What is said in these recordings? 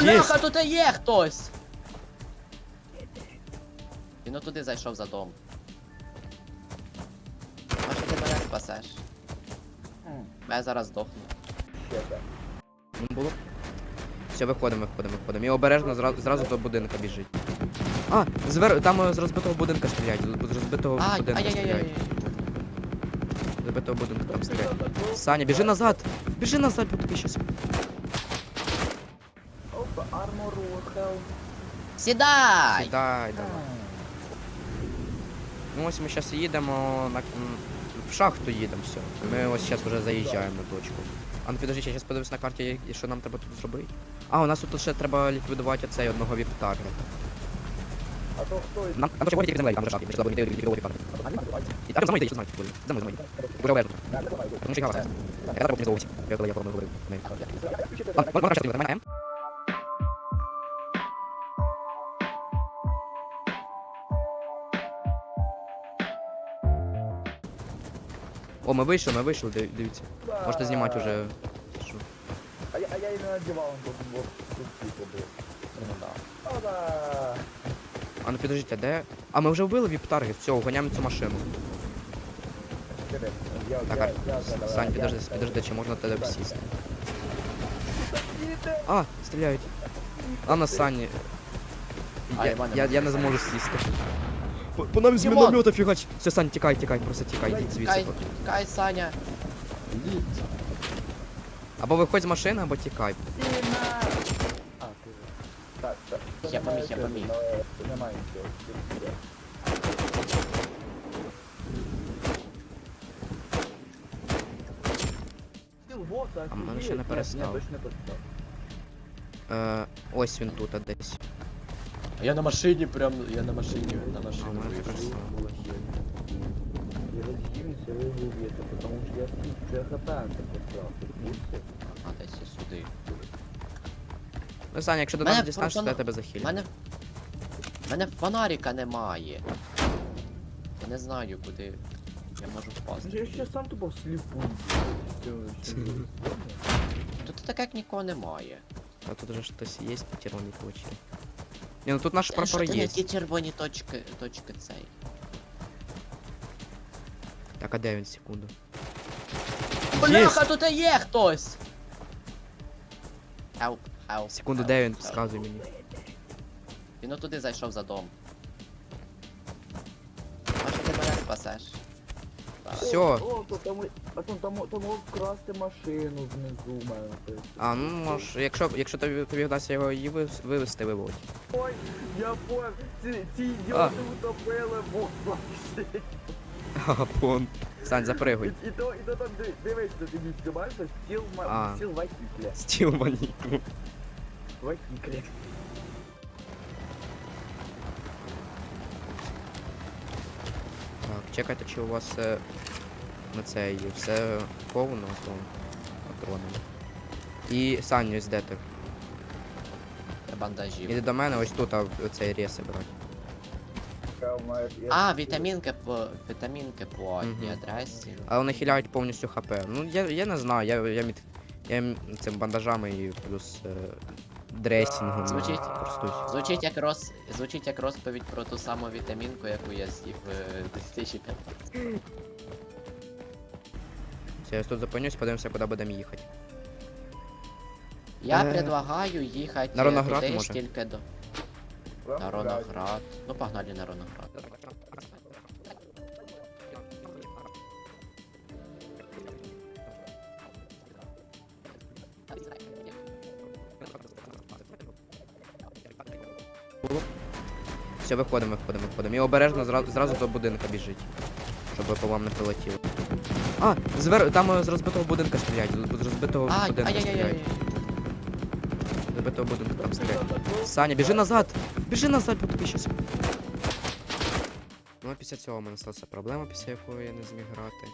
Бляха, тут є хтось! Він ну туди зайшов за дом. Може ти мене спасеш? Я зараз здохну. Ну, було. Все, виходимо, виходимо, виходимо. І обережно зразу, зразу до будинка біжить. А, звер... там е, з розбитого будинка стріляють. З розбитого Ай, будинка ай-яй-яй. стріляють. З розбитого будинка там стріляють. Саня, біжи назад! Біжи назад, бо тобі щось. Сідай! Сідай, давай. Ну ось ми зараз їдемо на в шахту їдемо, все. Ми ось зараз вже заїжджаємо на точку. А ну підожди, я зараз подивлюсь на карті, що нам треба тут зробити. А, у нас тут ще треба ліквідувати цей одного віп-таргета. А то хто? Нам землею, там вже шахти, ми ліквідувати. І там за мною йди, що знаєте, буде. За мною, за мною. Уже обережно. Тому що гава. Я треба оптимізовувати. Я коли я про говорив. Ладно, можна ще зробити, М? О, ми вийшли, ми вийшли, див- дивіться. Можете знімати вже. Що? А я, а я і не надівав, бо бо тут світло було. Ну да. Ода. А ну підождіть, а де? А ми вже вбили віп-таргет, все, угоняємо цю машину. Я- Так, я- Сань, я- підожди, я- підожди, чи можна тебе сісти? А, стріляють. А на Сані. Я, я, я не зможу сісти. По, по нам з Дімон! міномета фігач. Все, Сань, тікай, тікай, просто тікай, йдіть звідси. Кай, кай, Саня. Їдь. Або виходь з машини, або тікай. Сіна. А, ти же. Так, так. Це Я немає поміг, я цього, поміг. але це Немає нічого. Це все. Стілбот, А мене ще офігеть. не Ні, перестав. Ні, точно не перестав. Е, ось він тут а десь. Я на машині прям, я на машині, на А машину у мене вийшов. тепер саме. Я разъявился, вы убьете, потому что я спит, что я хп посрал. Ты в курсе? А десь і сюди. Ну, Саня, якщо до Мене нас дістанешся, то просто я тебе У захилю. мене. У мене фонарика немає. Я не знаю, куди я можу впасти. Я сейчас сам тупо вслепую. Тут так як нікого немає. А тут вже хтось є, червоний кочі. Ні, ну тут наш Та прапор що ти є. ті червоні точки, точки цей. Так, а де він секунду? Бляха, тут є хтось! Help, help. Секунду, help, де він? help. Сказуй мені. Він туди зайшов за дом. Може ти мене спасеш? Все. О, то там, а там, там, мог вкрасти машину внизу мене. А, ну мож, якщо, якщо тобі, тобі вдасться його її вивести, виводь. Ой, я понял, ці, ці ідіоти утопили бомбу. Ха, пон. Сань, запригуй. І, і то, і то там, ди- дивись, ти дивись, ти бачиш, стіл, А. ма- стіл вахікле. Стіл маніку. Вахікле. Так, чекайте, чи у вас е, на це є все повно, то патрони. І Саню, ти? Бандажів. Іди до мене, ось тут, а цей реси брати. А, вітамінки по вітамінки по одній Мгм. адресі. Але вони хиляють повністю хп. Ну я, я не знаю, я, я, мід, я цим бандажами і плюс е, дресінгом Звучить. користуюсь. Звучить як роз... звучить як розповідь про ту саму вітамінку, яку я з'їв е, 2015. Все, я тут зупинюсь, подивимося, куди будемо їхати. Я Е, предлагаю їхати на Роноград, туди може? тільки до на Роноград. Ну погнали на Роноград. Все, виходимо, виходимо, виходимо. І обережно зразу, зразу до будинка біжить. Щоб по вам не прилетіло. А, звер... там е, з розбитого будинка стріляють. З з розбитого Ай, будинка ай-яй-яй. стріляють. З розбитого там стріляють. Саня, біжи назад! Біжи назад, бо тобі щось. Ну а після цього в мене сталася проблема, після якої я не зміг грати.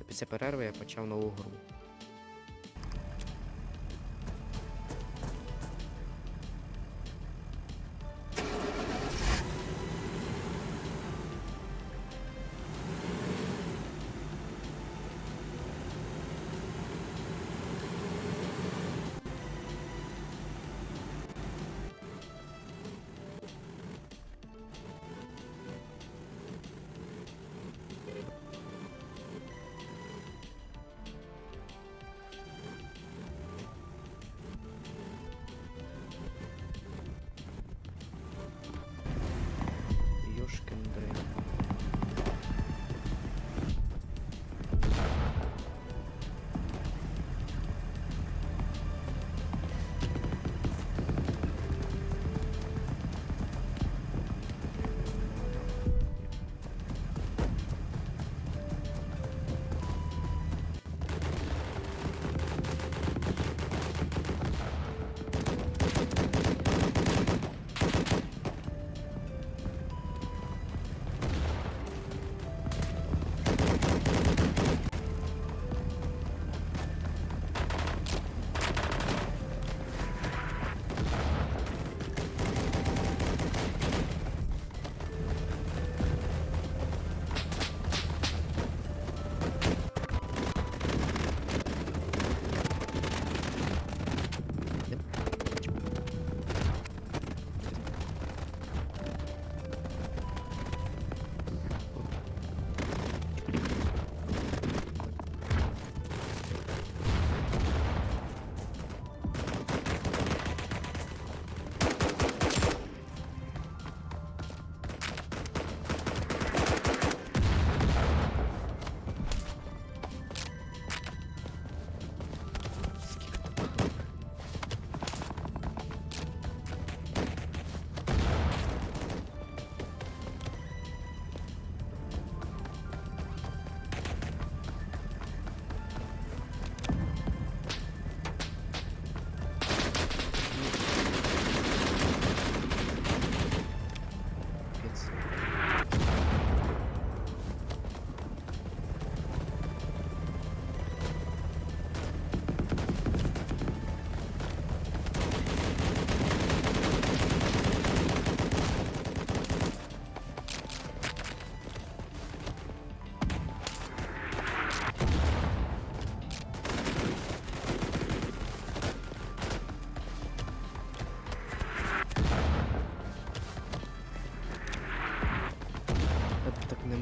А після перерви я почав нову гру.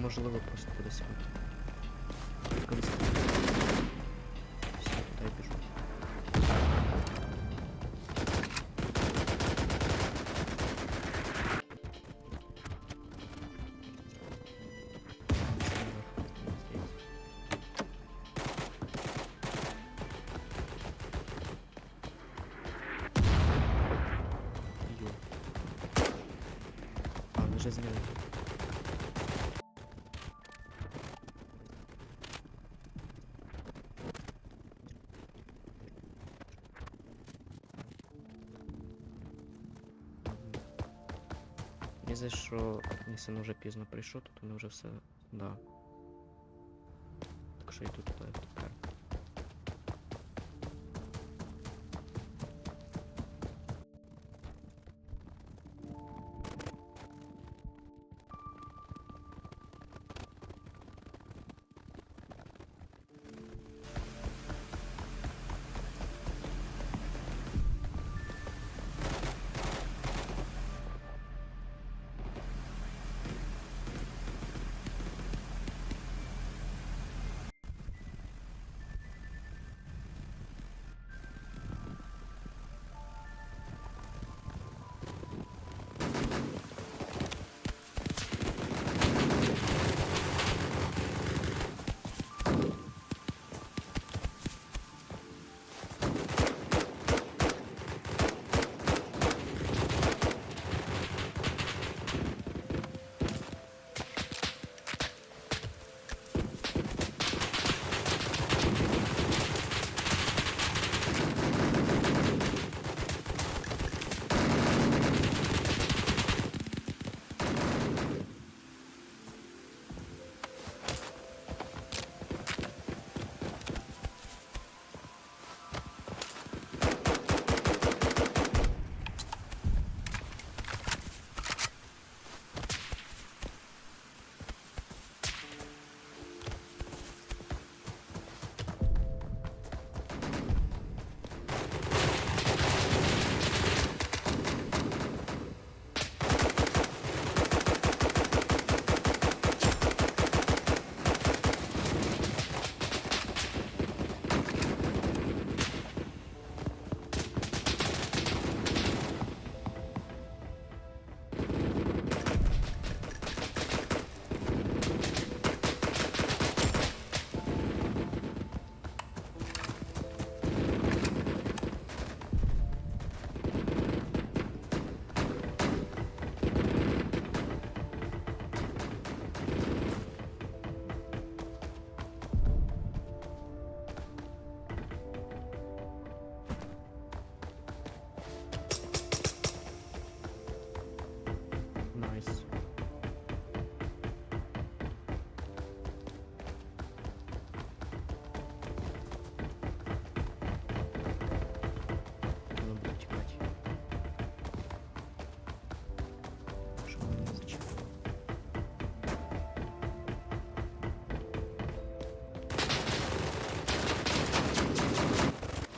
Можливо просто буде свято. Колись. Все, туди біжу. Йо. А, ви вже зняли. Мені здається, що мій син вже пізно прийшов, то вони вже все. Да. Так що йду туди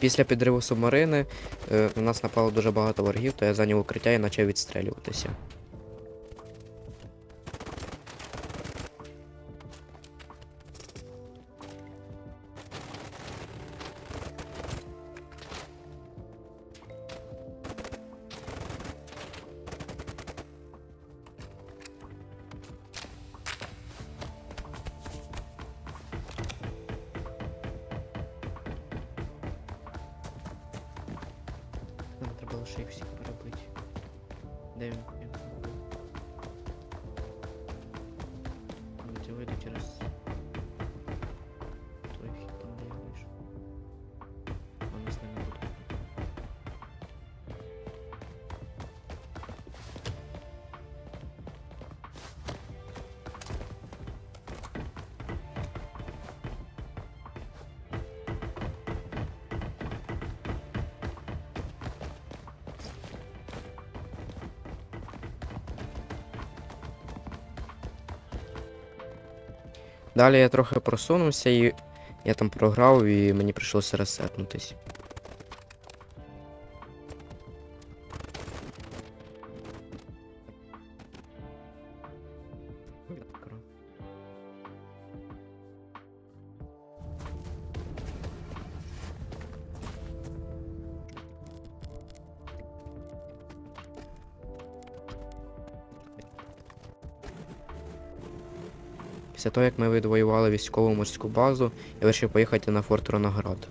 Після підриву субмарини е, на нас напало дуже багато ворогів, то я зайняв укриття і почав відстрелюватися. Лише їх всіх перебити. Де він? Він вийду через Далі я трохи просунувся і я там програв і мені прийшлося ресетнутись. Після того, як ми відвоювали військову морську базу, я вирішив поїхати на форт Роноград.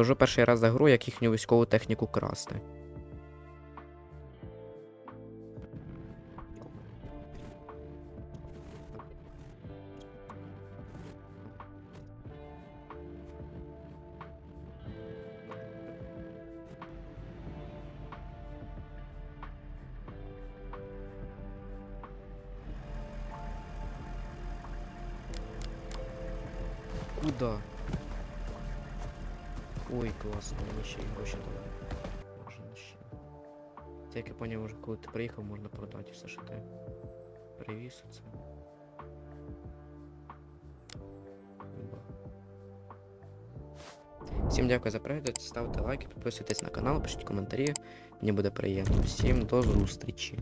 Покажу перший раз за гру, як їхню військову техніку красти. Куда? Ой, класно, мені ще й гроші дали. Можна ще. Це як я поняв, вже коли ти приїхав, можна продати все, що ти привіз це. Всім дякую за перегляд, ставте лайки, підписуйтесь на канал, пишіть коментарі. Мені буде приємно. Всім до зустрічі.